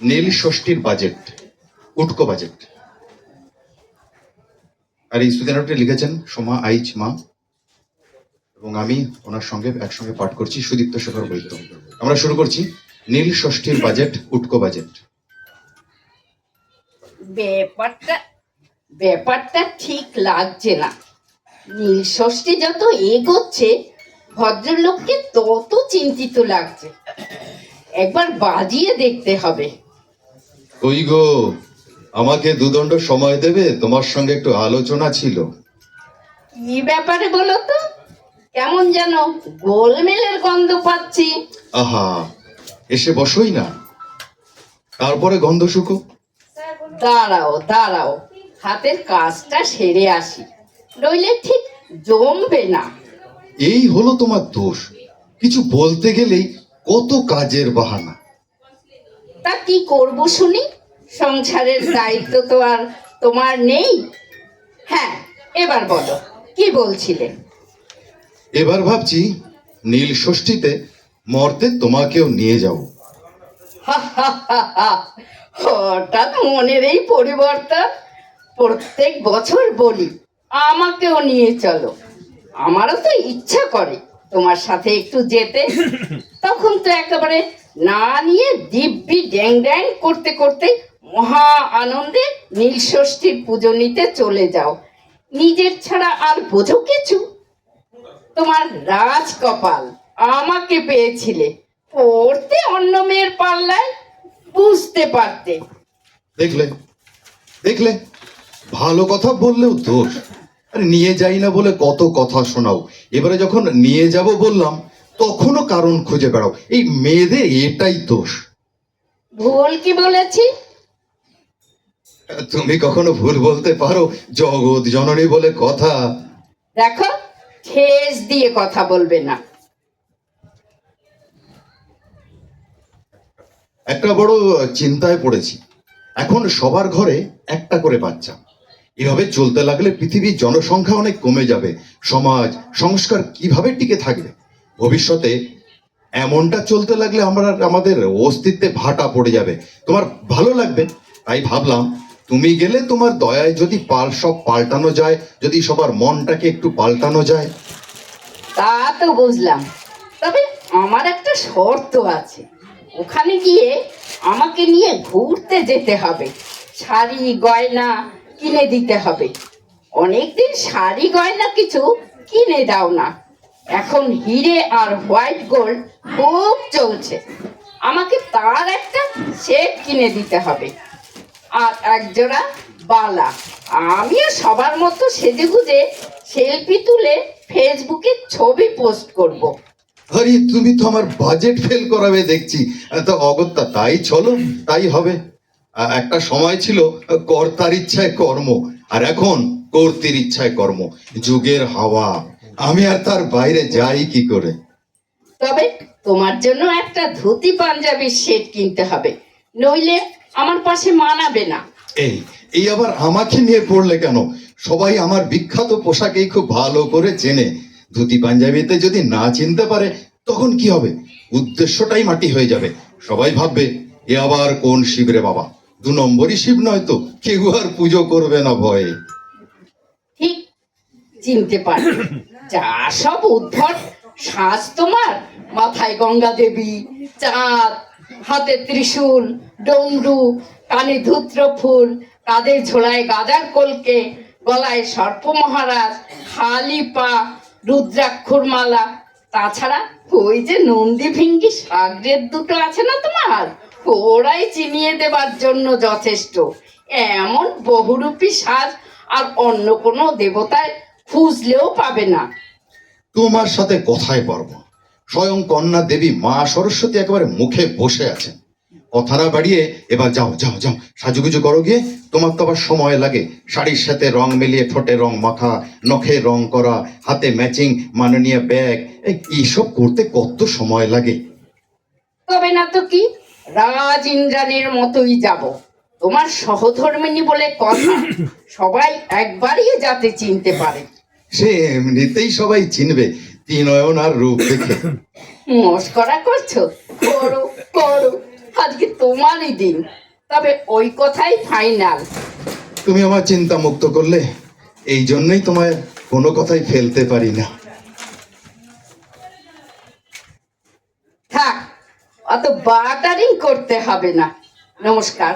নীল ষষ্ঠীর budget উটকো budget আর এই সুদিনাটি লিখেছেন, সোমা আইচ, মা। এবং আমি ওনার সঙ্গে একসঙ্গে পাঠ করছি সুদীপ্ত শেখর বৈদ্য। আমরা শুরু করছি নীল ষষ্ঠীর বাজেট উটকো বাজেট ব্যাপারটা ব্যাপারটা ঠিক লাগছে না। নীল ষষ্ঠী যত এগোচ্ছে, ভদ্রলোককে তত চিন্তিত লাগছে। একবার বাজিয়ে দেখতে হবে। কই গো? আমাকে দুদণ্ড সময় দেবে? তোমার সঙ্গে একটু আলোচনা ছিল। কি ব্যাপারে বলো তো? কেমন যেন গোলমেলের গন্ধ পাচ্ছি। আহা এসে বসোই না। তারপরে গন্ধ শুকো। দাঁড়াও দাঁড়াও। হাতের কাজটা সেরে আসি। নইলে ঠিক জমবে না। এই হলো তোমার দোষ। কিছু বলতে গেলেই কত কাজের বাহানা। তা কি করব শুনি? সংসারের দায়িত্ব তো আর তোমার নেই। হ্যাঁ এবার বলো কি বলছিলে? এবার ভাবছি নীল ষষ্ঠীতে মর্তে তোমাকেও নিয়ে যাও হঠাৎ মনের এই পরিবর্তন প্রত্যেক বছর বলি আমাকেও নিয়ে চলো। আমারও তো ইচ্ছা করে তোমার সাথে একটু যেতে। তখন তো একেবারে না নিয়ে দিব্যি ড্যাং ড্যাং করতে করতে মহা আনন্দে নীল ষষ্ঠীর পুজো নিতে চলে যাও। নিজের ছাড়া আর বোঝো কিছু? তোমার রাজ কপাল আমাকে পেয়েছিলে। পড়তে অন্য মেয়ের পাল্লায় বুঝতে পারতে। দেখলে দেখলে, ভালো কথা বললেও দোষ। আরে নিয়ে যাই না বলে কত কথা শোনাও। এবারে যখন নিয়ে যাব বললাম তখনও কারণ খুঁজে বেড়াও। এই মেয়েদের এটাই দোষ। ভুল কি বলেছি? তুমি কখনো ভুল বলতে পারো? জগৎ জননী বলে কথা। দেখো ঠেস দিয়ে কথা বলবে না। একটা বড় চিন্তায় পড়েছি। এখন সবার ঘরে একটা করে বাচ্চা। এভাবে চলতে লাগলে পৃথিবীর জনসংখ্যা অনেক কমে যাবে। সমাজ সংস্কার কীভাবে টিকে থাকবে? ভবিষ্যতে এমনটা চলতে লাগলে আমরা আমাদের অস্তিত্বে ভাটা পড়ে যাবে। তোমার ভালো লাগবে, তাই ভাবলাম তুমি গেলে তোমার দয়ায় যদি পাল সব পাল্টানো যায়, যদি সবার মনটাকে একটু পাল্টানো যায়। তা তো বুঝলাম। তবে আমার একটা শর্ত আছে। ওখানে গিয়ে আমাকে নিয়ে ঘুরতে যেতে হবে। শাড়ি, গয়না কিনে দিতে হবে। অনেকদিন শাড়ি, গয়না কিছু কিনে দাও না। এখন হিরে আর হোয়াইট গোল্ড খুব চলছে। আমাকে তার একটা সেট কিনে দিতে হবে। আর একজোড়া বালা। আমিও সবার মতো সেজে সেজেগুজে সেলফি তুলে ফেসবুকে ছবি পোস্ট করব। আরে, তুমি তো আমার বাজেট ফেল করাবে দেখছি। তো অগত্যা তাই চলো, তাই হবে। একটা সময় ছিল, কর্তার ইচ্ছায় কর্ম, আর এখন কর্তির ইচ্ছায় কর্ম। যুগের হাওয়া। আমি আর তার বাইরে যাই কি করে? তবে তোমার জন্য একটা ধুতি পাঞ্জাবির সেট কিনতে হবে। নইলে আমার পাশে মানাবে না। এই এই আবার আমাকে নিয়ে পড়লে কেন? সবাই আমার বিখ্যাত পোশাকেই খুব ভালো করে চেনে। ধুতি পাঞ্জাবিতে যদি না চিনতে পারে তখন কি হবে? উদ্দেশ্যটাই মাটি হয়ে যাবে। সবাই ভাববে এ আবার কোন শিবরে বাবা? দু নম্বরই শিব নয় তো কেউ আর পুজো করবে না ভয়ে। ঠিক চিনতে পারি যা সব উদ্ভট, সাজ তোমার মাথায় গঙ্গা দেবী। চাঁদ, হাতে ত্রিশূল, ডমরু, কানে ধূত্র ফুল কাঁধে ঝোলায় গাজার কলকে, গলায় সর্প মহারাজ, খালি পা, রুদ্রাক্ষর মালা। তাছাড়া ওই যে নন্দী ভিঙ্গি সাগরের দুটো আছে না তোমার? ওরাই চিনিয়ে দেবার জন্য যথেষ্ট। এমন বহুরূপী সাজ আর অন্য কোনো দেবতায় খুঁজলেও পাবে না। তোমার সাথে কথায় পারব স্বয়ং কন্যা দেবী মা সরস্বতী একেবারে মুখে বসে আছেন। কথা না বাড়িয়ে এবার যাও যাও যাও সাজুগুজু করো গিয়ে। তোমার তো আবার সময় লাগে। শাড়ির সাথে রং মিলিয়ে ঠোঁটে রং মাখা নখে রং করা হাতে ম্যাচিং মাননীয় ব্যাগ। এই এইসব করতে কত সময় লাগে? তবে না তো কি? রাজ ইন্দ্রাণীর মতোই যাব। তোমার সহধর্মিনী বলে কথা। সবাই একবারই যাতে চিনতে পারে। সে এমনিতেই সবাই চিনবে তিনয়ন আর রূপ দেখে। মস্করা করছ? করো করো। আজকে তোমারই দিন। তবে ওই কথাই ফাইনাল তুমি আমার চিন্তা মুক্ত করলে এই জন্যই তোমায় কোনো কথাই ফেলতে পারি না। থাক অত বাটারিং করতে হবে না। নমস্কার।